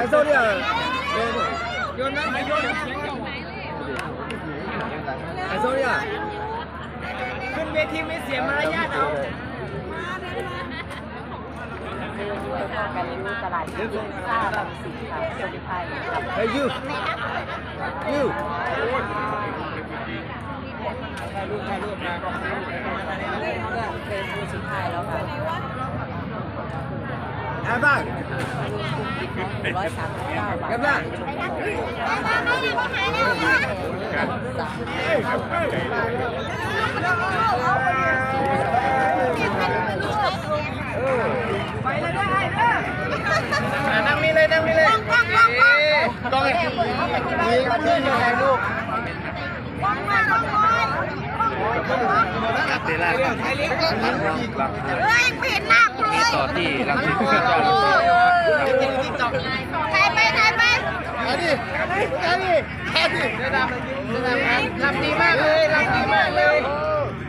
来这里啊！有男还有女，来这里啊！ขึ้นเวทีไม่เสียมารยาทเอากันยูตลาดยิ่งซ่าบางสินค่ะเซลล์ไทยไฮ้ยูยูถ่ายรูปถ่ายรูปมาก็เฟซบุ๊กสุดท้ายแล้วค่ะ Aban. ร้อยสามสิบเก้าบาท Gabla. อะนั่งนี่เลยนั่งนี่เลยกล้องกล้องนี่นี่ยังไงลูกเตล่าครับเฮ้ยเห็นหน้า กูเลยต่อที่รังสิตเพื่อนเจ้าถ่ายไปถ่ายไปเอาดิเอาดิเอาดิเอาดิได้ดำได้ดำลำดีมากเลยลำดีมากเลย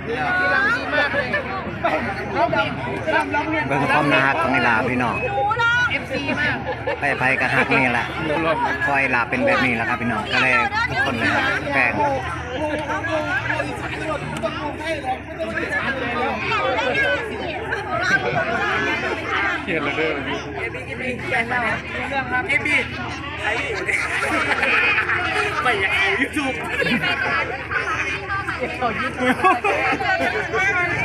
ที่ลำดีมากเลยเบิ่งความน่ารักของไอีหลาพี่น้องเอฟซีมากไปไปกระหักนี่แหละคอยลาเป็นแบบนี้แหละครับพี่น้องก็เลยทุกคนเลย ครับแฟนเขียนเลยเด้อเอบีไม่อยากเอายูทูบไ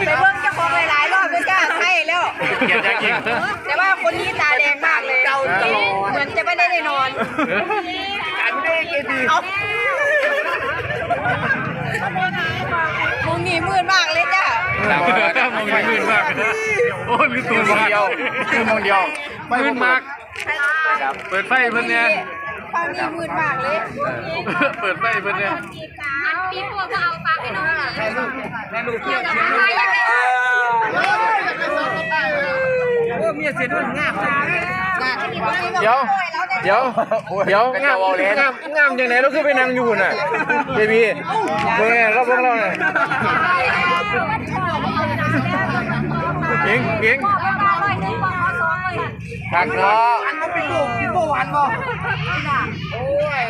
ปเบิ่งเจ้าของหลายๆรอบเลยจ้าให้แล้วเขียนยากจริงแต่ว่าคนนี้ตาแดงมากเลยเหมือนจะไม่ได้ได้นอนอันนี้เอบีเอามุงนี่มืดมากเลยจ้าหลับแล้วมองไม่มืดมาก โอ้ยมีตัวเดียวคือมองเดียวมืดมากเปิดไฟเพิ่นเนี่ยความนี่มืดมากเลยเปิดไฟเพิ่นเนี่ยปีพวกเอาฝากให้น้องถ่ายรูปถ่ายรูปเที่ยวถ่าเที่ยวยยังไงโอ้เมียเสียด้วยงามเดี๋ยวเดี๋ยวเดี๋ยวงามงามงามอย่างไหนเราคือไปนั่งอยู่น่ะเบบีเบิ่งเนี่ยเราเบิ่งเราเนี่ยเก่ งเก่งทักเนาะอันนั้นเป็นลูกพี่โบหวานบ่โอ้ย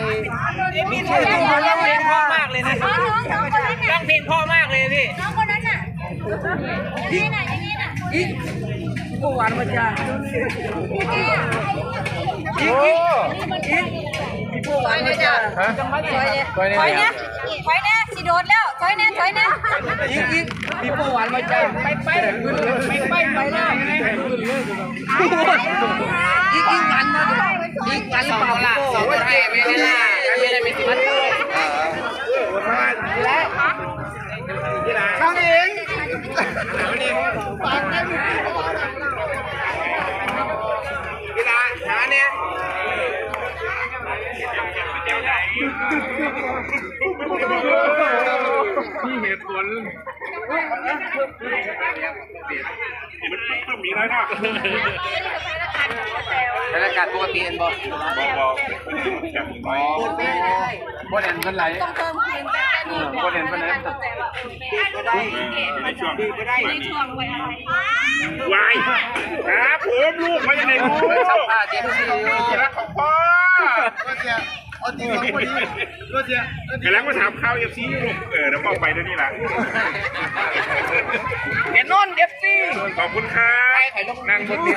เอบีเชื่อดูมันร้องเพลงเพราะมากเลยนะน้องน้องคนนั้นร้น่ะองเพลงเพราะมากเลยพี่น้องคนนั้นน่ะนี่น่ะอย่างนี้น่ะอีกโบหวานมาจ้าโอ้พี่โบหวานมาจ้าฮะถอยเนี่ยไปถอยเนี่เนี่ยยถอยเนี่ยสิโดดแล้วถอยเนี่ยถอยเนี่ยอีกอีกพี่โบหวานมาจ้า ไปไปไปไปไปแล้วอีกอีกวันนะอีกวันเปล่าล่ะสองวันไม่ได้ไม่ได้ม่ได้ไม่สิมันและช่างเองกีฬาหาเนี่ย มีเหตุผลบรรยากาศปกติเอ็นบอกอ๋อบ่เห็นเพิ่นไหลต้องเติมคืนแต่นี่บ่เห็นเพิ่นไหลในช่วงดีก็ได้วายครับผมลูกมาจากไหนลูกสัมภาษณ์เจมส์ซีรักของพ่อก็ เสียเอาจริงพอดีก็เสียกำลังมาถามข่าวเอฟซีลูกเออแล้วพ่อไปด้วยนี่แหละเห็นนนเอฟซีขอบคุณครับนั่งบนนี้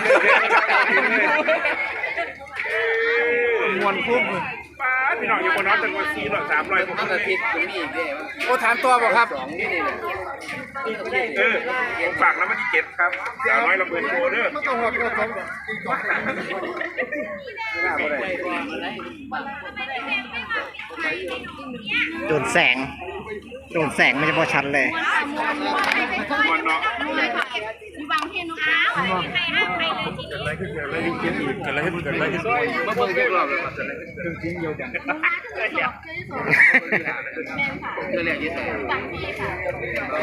มวนพุ่มป้าพี่น้องอยู่บนน้องจังหวัดซีหรอสามร้อยกว่าอาทิตย์จะมีอีกเด้โอ้ถามตัวบ่ครับสองนี่นี่เออผมฝากแล้ววันที่เจ็ดครับสาวน้อยลำเบินโชว์เด้อ โดนแสง โดนแสงไม่ใช่พอชัดเลยมันเนาะวางเลงน้ องอ้าวใครนะใครเลยทีนี้อะไรขึ้นเกิดอะไรขึ้นเกิดอะไรขึ้นมาเบิ่งกันรอบเลยเรื่องเรียกยี่สิบวางเพลงค่ะ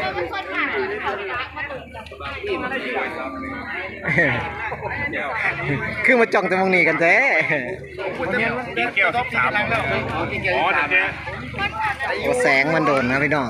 แล้วมันคนผ่านเขาเลยนะมาตุ่มกับคือมาจ้องแต่มองนี่กันแท้กินแก้วสามแล้วอ๋อเดี๋ยวเจ๊โอ้แสงมันโดนนะพี่น้อง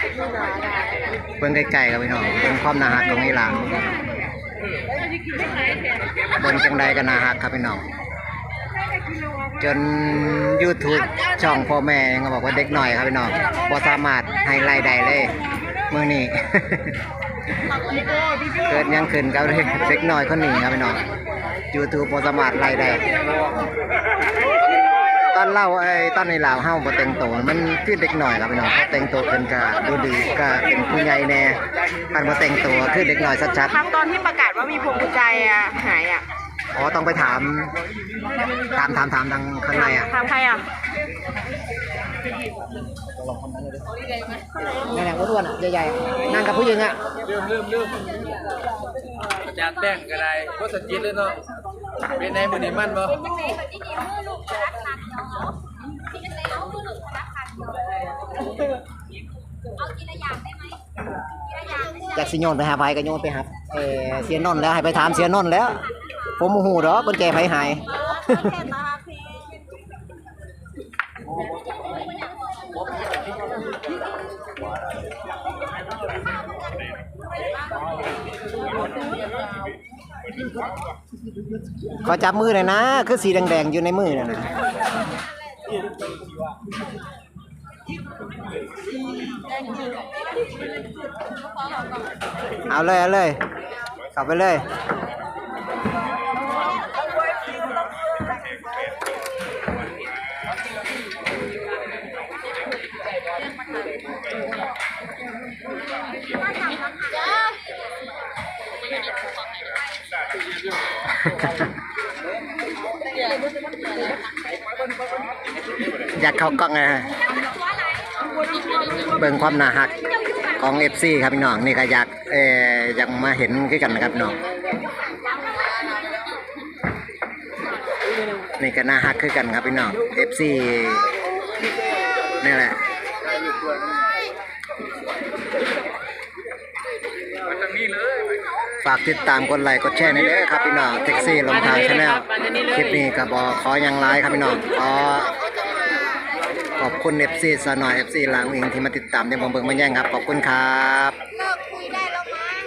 เบียมเกิดที่นี่โคเบียมเบิ่งไกลๆครับพี่น้องเป็นความนาฮักของอีหลาเบิ่งจังใดก็น่าฮักครับพี่น้องจน YouTube ช่องพ่อแม่ยังก็บอกว่าเด็กหน่อยครับพี่น้องบ่สามารถให้รายได้เลยมื้อนี้ เกิดยังขึ้นกับเด็กหน้อยคนนี้ครับพี่น้อง YouTube บ่สามารถรายได้ ตอนเล่าไอ้ตอนในลาวเฮาบ่แต่งตัวมันคือเด็กหน่อยครับพี่น้องแต่งตัวเพิ่นก็ดูดีก็เป็นผู้ใหญ่แน่คันบ่แต่งตัวคือเด็กหน่อยชัดครั้งตอนที่ประกาศว่ามีพวงกุญแจอะหายอะๆอ๋อต้องไปถาม ถามถามถามทางข้างในอะ ถามใครอะนั่นแหละอ้วนๆอะใหญ่ๆนั่งกับผู้หญิงอะเริ่มเริ่มเริ่มอาจารย์แป้งก็ได้ก็สจิตเลยเนาะเป็นในมือนี้มันบ่ เอาทีละอย่างได้ไหมทีละอย่างได้ไหมจากสิโยนไปหาไผก็โยนไปหาเออเสียนนท์แล้วให้ไปถามเสียนนท์แล้ว ผมบ่ฮู้ดอกกุญแจไผหายขอจับมือหน่อยนะ คือสีแดงๆอยู่ในมือน่ะนะ เอาเลยเอาเลยเข้าไปเลยอยากเข้ากล้องนะฮะ เบิ่งความนาฮักของ FC ครับพี่น้องนี่ก็อยากเอ่ออยากมาเห็นคือกันนะครับพี่น้องนี่ก็น่าฮักคือกันครับพี่น้อง FC นี่แหละฝากติดตามกดไลค์กดแชร์ในเด้อครับพี่น้องแท็กซี่ลงทางชาแนลคลิปนี้ก็บอขอย่างไรครับพี่น้องขอ อบคุณ FC สาวหน่อย FC ลางอิงที่มาติดตามในวงเบิงมาแย่งครับ ขอบคุณครับ